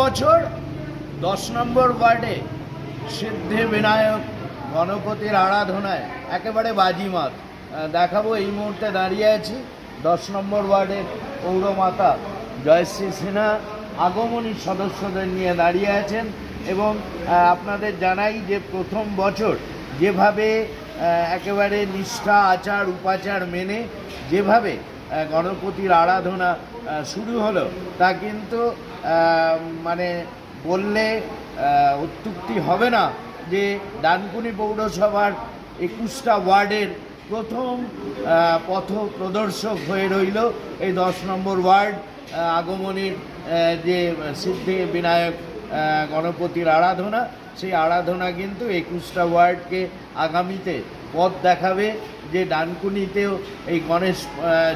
বছর দশ নম্বর ওয়ার্ডে সিদ্ধি বিনায়ক গণপতির আরাধনায় একেবারে বাজিমাত। দেখাবো এই মুহূর্তে দাঁড়িয়ে আছি দশ নম্বর ওয়ার্ডের পৌরমাতা জয়শ্রী সিনহা, আগমনী সদস্যদের নিয়ে দাঁড়িয়ে আছেন এবং আপনাদের জানাই যে প্রথম বছর যেভাবে একেবারে নিষ্ঠা, আচার, উপাচার মেনে যেভাবে গণপতির আরাধনা শুরু হলো, তা কিন্তু মানে বললে অত্যুক্তি হবে না যে ডানকুনি পৌরসভার একুশটা ওয়ার্ডের প্রথম পথ প্রদর্শক হয়ে রইল এই দশ নম্বর ওয়ার্ড আগমনীর যে সিদ্ধি বিনায়ক গণপতির আরাধনা, সেই আরাধনা কিন্তু একুশটা ওয়ার্ডকে আগামীতে পথ দেখাবে যে ডানকুনিতেও এই গণেশ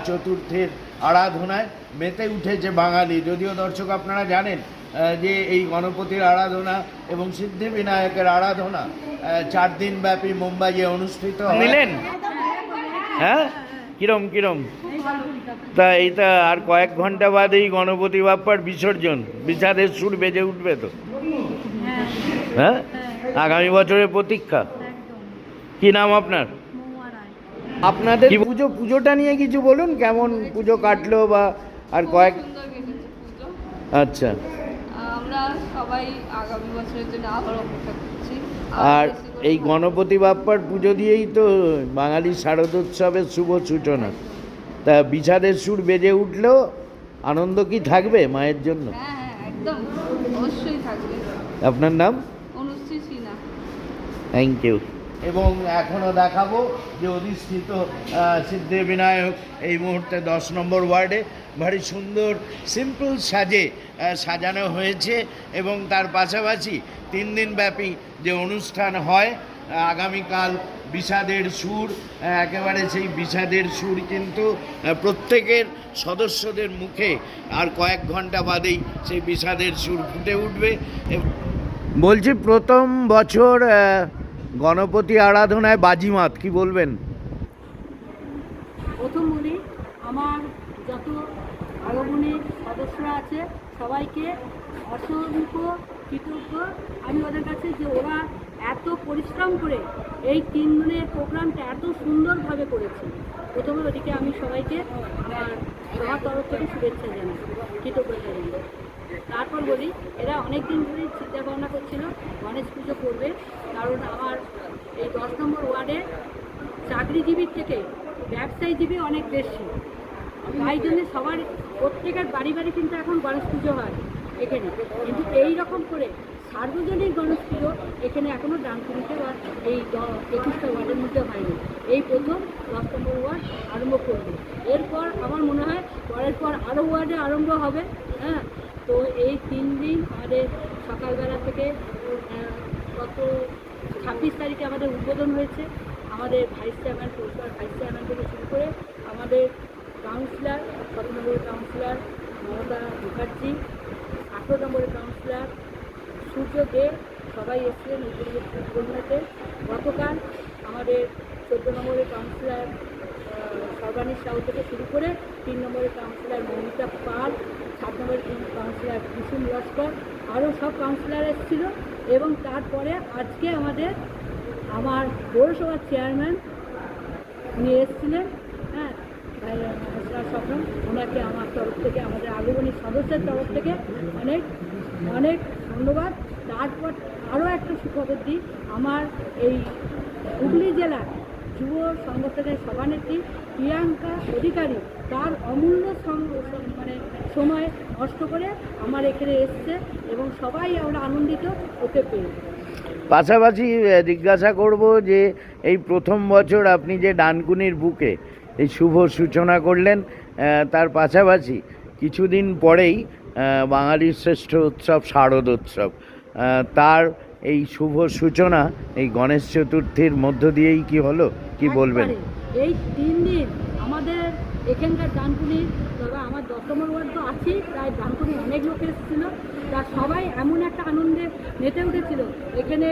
চতুর্থের আরাধনায় মেতে উঠেছে বাঙালি। যদিও দর্শক আপনারা জানেন যে এই গণপতির আরাধনা এবং সিদ্ধি বিনায়কের আরাধনা চার দিন ব্যাপী মুম্বাইয়ে অনুষ্ঠিত হয়। নিলেন? হ্যাঁ? কিরম কিরম? তা এইটা আর কয়েক ঘণ্টা বাদেই গণপতি বাপ্পার বিসর্জন। বিষাদের সুর বেজে উঠবে তো। হ্যাঁ? আগামী বছরের প্রতীক্ষা। কি নাম আপনার? আপনাদের পুজো পুজোটা নিয়ে কিছু বলুন? কেমন পুজো কাটলো বা আর কয়েক আচ্ছা। আমরা সবাই আগামী বছরের জন্য আবার অপেক্ষা করছি। আর এই গণপতি বাপ্পার পুজো দিয়েই তো বাঙালি শারদোৎসবের শুভ সূচনা। তা বিষাদের সুর বেজে উঠলেও আনন্দ কি থাকবে মায়ের জন্য? হ্যাঁ হ্যাঁ আপনার নাম? থ্যাংক ইউ এবং এখনও দেখাবো যে অধিষ্ঠিত আহ, সিদ্ধি বিনায়ক এই মুহূর্তে দশ নম্বর ওয়ার্ডে। ভারী সুন্দর সিম্পল সাজে সাজানো হয়েছে এবং তার পাশাপাশি তিন দিন ব্যাপী যে অনুষ্ঠান হয় আগামীকাল বিষাদের সুর একেবারে সেই বিষাদের সুর কিন্তু প্রত্যেকের সদস্যদের মুখে আর কয়েক ঘণ্টা বাদেই সেই বিষাদের সুর ফুটে উঠবে। বলছি প্রথম বছর গণপতি আরাধনায় বাজিমাত, কি বলবেন? প্রথম বলি আমার যত আগমনের সদস্যরা আছে, সবাইকে অসংখ্য কৃতজ্ঞ। আমি ওদের কাছে যে ওরা এত পরিশ্রম করে এই তিন দিনের প্রোগ্রামটা এত সুন্দরভাবে করেছে। প্রথমে ওদিকে আমি সবাইকে আমার সবার তরফ থেকে শুভেচ্ছা জানাই, কৃতজ্ঞতা জানাই। তারপর বলি, এরা অনেক দিন ধরে চিন্তা ভাবনা করছিল গণেশ পুজো করবে, কারণ আমার এই দশ নম্বর ওয়ার্ডে চাকরিজীবীর থেকে ব্যবসায়ীজীবী অনেক বেশি। তাই জন্য সবার প্রত্যেকের বাড়ি বাড়ি কিন্তু এখন গণেশ পুজো হয় এখানে। কিন্তু এই রকম করে সার্বজনীন পুজো এখানে এখনও ডানকুনিতে এই একুশটা ওয়ার্ডের মধ্যে হয়নি। এই প্রথম দশ নম্বর ওয়ার্ড, আরম্ভ করবে। এরপর আমার মনে হয় পরের পর আরও ওয়ার্ডে আরম্ভ হবে হ্যাঁ? তো এই তিন দিন আমাদের সকালবেলা থেকে গত ছাব্বিশ তারিখে আমাদের উদ্বোধন হয়েছে। আমাদের ভাইস চেয়ারম্যান পৌরসভার ভাইস চেয়ারম্যান থেকে শুরু করে আমাদের কাউন্সিলর সতেরো নম্বরের কাউন্সিলর মমতা মুখার্জি, আঠেরো নম্বরের কাউন্সিলর সূর্য দে সবাই এসেছিলেন উদ্বোধনতে গতকাল আমাদের চোদ্দ নম্বরের কাউন্সিলর সর্বাণী সাউ থেকে শুরু করে তিন নম্বরের কাউন্সিলর মৌমিতা পাল, সাত নম্বরের কাউন্সিলর কুসুম লস্কর, আরও সব কাউন্সিলর এসেছিল। এবং তারপরে আজকে আমাদের, আমার পৌরসভার চেয়ারম্যান উনি এসেছিলেন। হ্যাঁ স্বপ্ন ওনাকে আমার তরফ থেকে, আমাদের আগমনী সদস্যের তরফ থেকে অনেক অনেক ধন্যবাদ। তারপর আরও একটা সুখবর দিই, আমার এই হুগলি জেলার যুব সংগঠনের সভানেত্রী প্রিয়াঙ্কা অধিকারী, তার অমূল্য মানে সময় নষ্ট করে আমার এখানে এসছে এবং সবাই আমরা আনন্দিত ওকে পেয়ে পাশাপাশি জিজ্ঞাসা করব যে এই প্রথম বছর আপনি যে ডানকুনির বুকে এই শুভ সূচনা করলেন তার পাশাপাশি কিছুদিন পরেই বাঙালির শ্রেষ্ঠ উৎসব শারদ উৎসব। তার এই শুভ সূচনা এই গণেশ চতুর্থীর মধ্য দিয়েই কি হলো? কি বলবেন? এই তিন দিন আমাদের এখানকার ডানকুনি তবে আমার দশমর ওয়ার্ড তো আছেই প্রায় ডানকুনি অনেক লোক এসেছিল। তা সবাই এমন একটা আনন্দে মেতে উঠেছিল। এখানে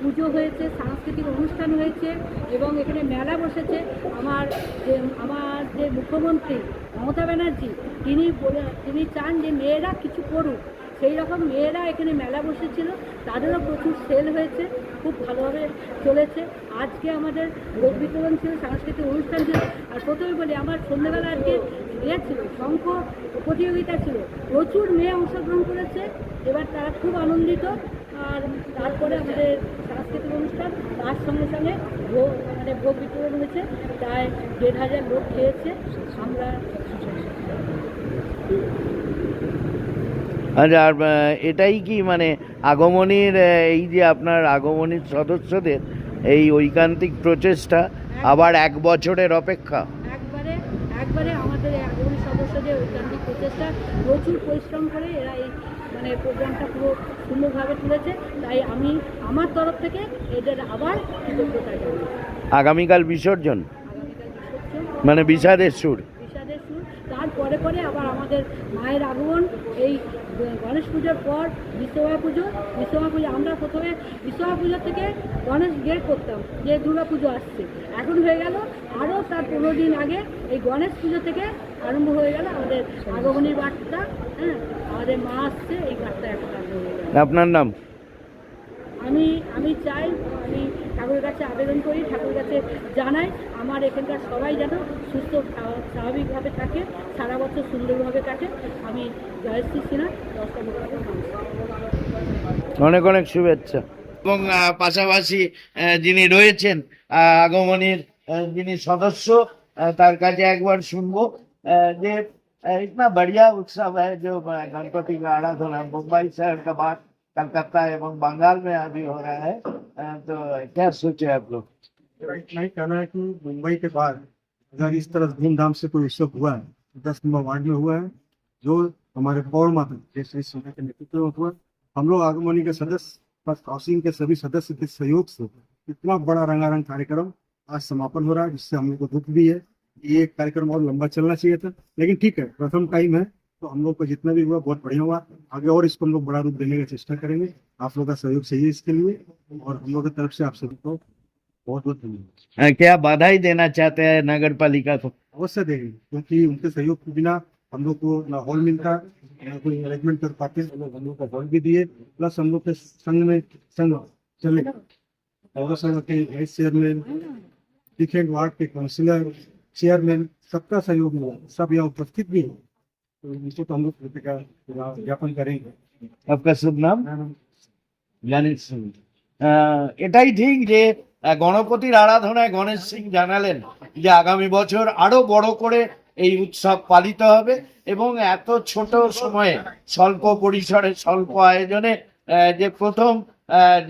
পুজো হয়েছে, সাংস্কৃতিক অনুষ্ঠান হয়েছে এবং এখানে মেলা বসেছে। আমার যে আমার যে মুখ্যমন্ত্রী মমতা ব্যানার্জি, তিনি বলে, তিনি চান যে মেয়েরা কিছু করুক। সেই রকম মেয়েরা এখানে মেলা বসেছিল, তাদেরও প্রচুর সেল হয়েছে, খুব ভালোভাবে চলেছে। আজকে আমাদের ভোগ বিতরণ ছিল, সাংস্কৃতিক অনুষ্ঠান ছিল। আর প্রথমে বলি, আমার সন্ধ্যেবেলা আজকে ইয়ে ছিল, শঙ্খ প্রতিযোগিতা ছিল। প্রচুর মেয়ে অংশগ্রহণ করেছে, এবার তারা খুব আনন্দিত। আর তারপরে আমাদের সাংস্কৃতিক অনুষ্ঠান তার সঙ্গে সঙ্গে ভোগ মানে ভোগ বিতরণ হয়েছে। প্রায় দেড় হাজার লোক খেয়েছে। আমরা আচ্ছা আর এটাই কি মানে আগমনীর এই যে আপনার আগমনীর সদস্যদের এই ঐকান্তিক প্রচেষ্টা আবার এক বছরের অপেক্ষা? একবারে আমাদের আগামী সদস্যদের ঐকান্তিক প্রচেষ্টা প্রচুর পরিশ্রম করে এরা এই মানে প্রোগ্রামটা পুরো সুন্দরভাবে তুলেছে। তাই আমি আমার তরফ থেকে এদের আবার কৃতজ্ঞতা জানাই। আগামীকাল বিসর্জন। মানে বিষাদের সুর? সুর তারপরে পরে আবার আমাদের মায়ের আগমন এই গণেশ পুজোর পর বিশ্বকর্মা পুজো। বিশ্বকর্মা পুজো আমরা প্রথমে বিশ্বকর্মা পুজো থেকে গণেশ গেট করতাম যে দুর্গা পুজো আসছে। এখন হয়ে গেল আরও তার পনেরো দিন আগে এই গণেশ পুজো থেকে আরম্ভ হয়ে গেল আমাদের আগমনীর বার্তা হ্যাঁ? আমাদের মা আসছে এই বার্তা এখন আরম্ভ হয়ে গেল। আপনার নাম? আমি আমি চাই আমি ঠাকুরের কাছে আবেদন করি ঠাকুরের কাছে জানাই আমার এখানকার সবাই যেন সুস্থ স্বা- স্বাভাবিকভাবে থাকে সারা বছর সুন্দরভাবে কাটে আমি জয়শ্রী সিনহা দশটা মোটামুটি মানুষ অনেক অনেক শুভেচ্ছা এবং আহ, পাশাপাশি আহ, যিনি রয়েছেন আহ, আগমনীর আহ, যিনি সদস্য আহ, তার কাছে একবার শুনবো আহ, যে আহ, इतना बढ़िया उत्सव है जो अ, गणपति का आराधना मुंबई शहर का बाद कलकत्ता एवं बंगाल में अभी हो रहा है अ, तो क्या सोचे आप लोग इतना ही कहना है कि मुंबई के बाद अगर इस तरह धूमधाम से कोई उत्सव हुआ है दस नंबर वार्ड में हुआ है, जो हमारे पौर माता, जैसे सिन्हा के नेतृत्व में हुआ, हम लोग आगमनी के सदस्य प्लस हाउसिंग के सभी सदस्य के सहयोग से इतना बड़ा रंगारंग कार्यक्रम आज समापन हो रहा है, जिससे हम लोग को दुख भी है ये कार्यक्रम और लंबा चलना चाहिए था। लेकिन ठीक है, प्रथम टाइम है तो हम लोग को जितना भी हुआ, बहुत बढ़िया हुआ। आगे और इसको हम लोग बड़ा रूप देने की चेष्टा करेंगे। आप लोग का सहयोग चाहिए इसके लिए, और हम लोग की तरफ़ से आप सभी को बहुत बहुत धन्यवाद अ, क्या बधाई देना चाहते हैं नगर पालिका को अवश्य देंगे क्योंकि उनके सहयोग के बिना हम लोग को ना हॉल मिलता ना कोई अरेंजमेंट कर पाते हम लोग हम लोग का हॉल भी दिए प्लस हम लोग के संघ में संघ चले और संघ के वाइस चेयरमैन डिफरेंट वार्ड के काउंसिलर चेयरमैन सबका सहयोग मिला सब यहाँ उपस्थित भी हैं तो इनको तो हम लोग कृतज्ञता का ज्ञापन करेंगे आपका शुभ नाम গণেশ সিং আহ, এটাই ঠিক যে আহ, গণপতির আরাধনায় গণেশ সিং জানালেন যে আগামী বছর আরও বড় করে এই উৎসব পালিত হবে এবং এত ছোট সময়ে স্বল্প পরিসরে স্বল্প আয়োজনে যে প্রথম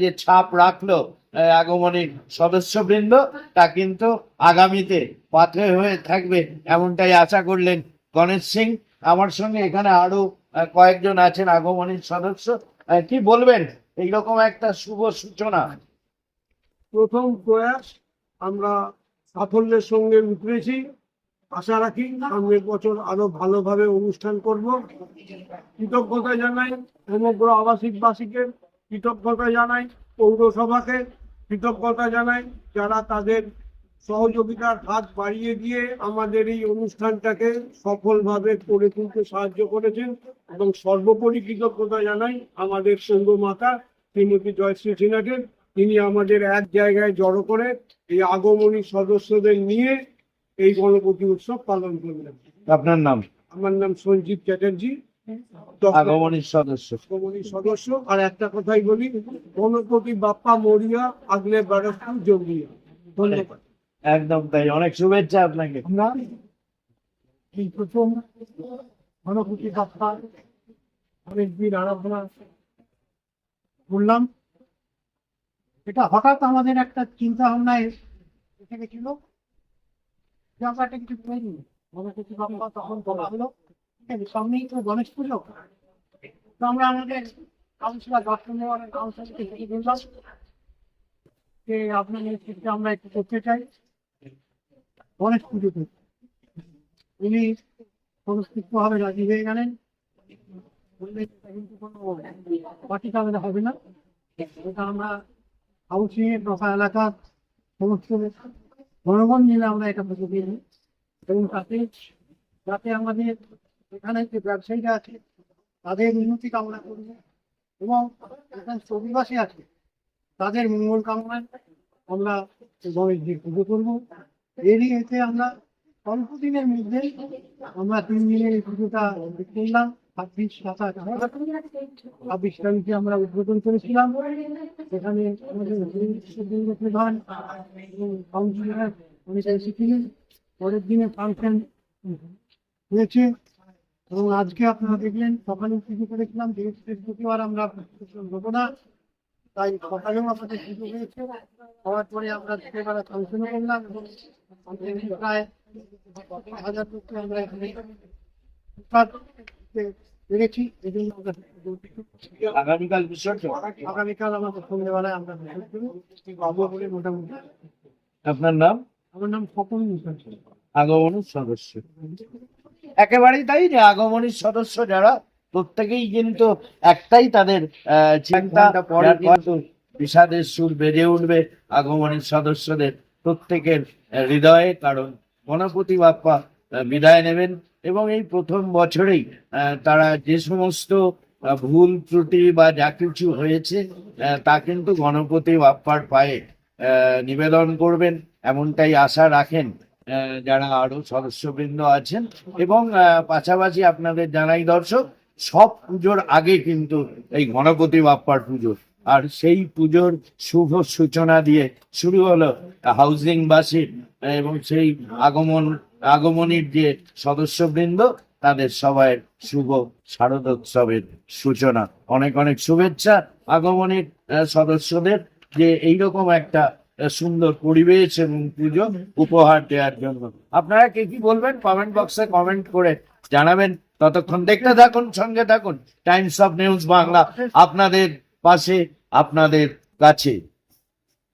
যে ছাপ রাখল আহ, আগমনী সদস্যবৃন্দ তা কিন্তু আগামীতে পাথে হয়ে থাকবে এমনটাই আশা করলেন গণেশ সিং। আমার সঙ্গে এখানে আরও কয়েকজন আছেন আগমনীর সদস্য। কি বলবেন? এইরকম একটা শুভ সূচনা প্রথম প্রয়াস আমরা সাফল্যের সঙ্গে উতরেছি আশা রাখি সামনের বছর আরও ভালোভাবে অনুষ্ঠান করব। কৃতজ্ঞতা জানাই সমগ্র আবাসিকবাসীকে, কৃতজ্ঞতা জানাই পৌরসভাকে, কৃতজ্ঞতা জানাই যারা তাদের সহযোগিতার হাত বাড়িয়ে দিয়ে আমাদের এই অনুষ্ঠানটাকে সফলভাবে করে তুলতে সাহায্য করেছেন এবং সর্বোপরি কৃতজ্ঞতা জানাই আমাদের সৌর মাতা শ্রীমতী জয়শ্রী সিনহাকে। তিনি আমাদের এক জায়গায় জড়ো করে এই আগমনী সদস্যদের নিয়ে এই গণপতি উৎসব পালন করলেন। আপনার নাম? আমার নাম সঞ্জীব চ্যাটার্জি। আগমনীর সদস্য। আগমনী সদস্য। আর একটা কথাই বলি গণপতি বাপ্পা মরিয়া আগলে বারস্তু জঙ্গিয়া ধন্যবাদ। একদম তাই। অনেক শুভেচ্ছা আপনাকে। আমরা এই প্রথম গণপতি বাপ্পা অনেকদিন আরাধনা করলাম। এটা হঠাৎ আমাদের একটা চিন্তা ভাবনায় এসে গেছিল যে কিছু তখন বলা হলো, ঠিক আছে, সামনেই তো গণেশ পুজো। তো আমরা আমাদের কাউন্সিলর দর্শন কাউন্সিলরকে দিয়ে বললাম যে, আপনাদের ক্ষেত্রে আমরা একটু করতে চাই। গণেশ পুজোতে উনি সংস্কৃতভাবে রাজি হয়ে গেলেন। বললেন কিন্তু কোনো পার্টি হবে না। এটা আমরা হাউসিং সমস্ত আমরা এটা পুজো এবং তাতে যাতে আমাদের এখানে যে ব্যবসায়ীরা আছে, তাদের উন্নতি কামনা করব এবং এখানে আছে, তাদের মঙ্গল কামনায় আমরা পুজো করব। এরই এতে আমরা অল্প দিনের মধ্যে আমরা তিন দিনের এই পুজোটা করলাম ছাব্বিশ সাতাশ ছাব্বিশ তারিখে আমরা উদ্বোধন করেছিলাম। সেখানে আমাদের প্রধান পরের দিনে ফাংশন হয়েছে। এবং আজকে আপনারা দেখলেন, সকালে পুজো করেছিলাম, যেহেতু আমরা দেবো না, তাই সকালেও আমাদের পুজো হয়েছে। হওয়ার পরে আমরা দুপুরবেলা ফাংশনও করলাম এবং প্রায় হাজার লোককে আমরা এখানে উৎপাদন এই জন্য আগামীকাল বিসর্জন আগামীকাল আমাদের সন্ধ্যেবেলায় আমরা মোটামুটি। আপনার নাম? আমার নাম স্বপন আগমনের সদস্য। একেবারেই তাই যে আগমনের সদস্য যারা প্রত্যেকেই কিন্তু একটাই তাদের চিন্তা বিষাদের সুর বেজে উঠবে আগমনের সদস্যদের প্রত্যেকের হৃদয়ে। কারণ গণপতি বাপ্পা বিদায় নেবেন। এবং এই প্রথম বছরেই তারা যে সমস্ত ভুল ত্রুটি বা যা কিছু হয়েছে তা কিন্তু গণপতি বাপ্পার পায়ে নিবেদন করবেন। এমনটাই আশা রাখেন যারা আরও সদস্যবৃন্দ আছেন। এবং পাশাপাশি আপনাদের জানাই দর্শক, সব পুজোর আগে কিন্তু এই গণপতি বাপ্পার পুজো। আর সেই পুজোর শুভ সূচনা দিয়ে শুরু হলো হাউজিং বাসীর এবং সেই আগমন আগমনীর যে সদস্যবৃন্দ, তাদের সবাই শুভ শারদোৎসবের সূচনা। অনেক অনেক শুভেচ্ছা আগমনীর সদস্যদের যে এইরকম একটা সুন্দর পরিবেশ এবং পুজো উপহার দেওয়ার জন্য। আপনারা কে কি বলবেন? কমেন্ট বক্সে কমেন্ট করে জানাবেন। ততক্ষণ দেখতে থাকুন, সঙ্গে থাকুন। টাইমস অফ নিউজ বাংলা, আপনাদের পাশে, আপনাদের কাছে।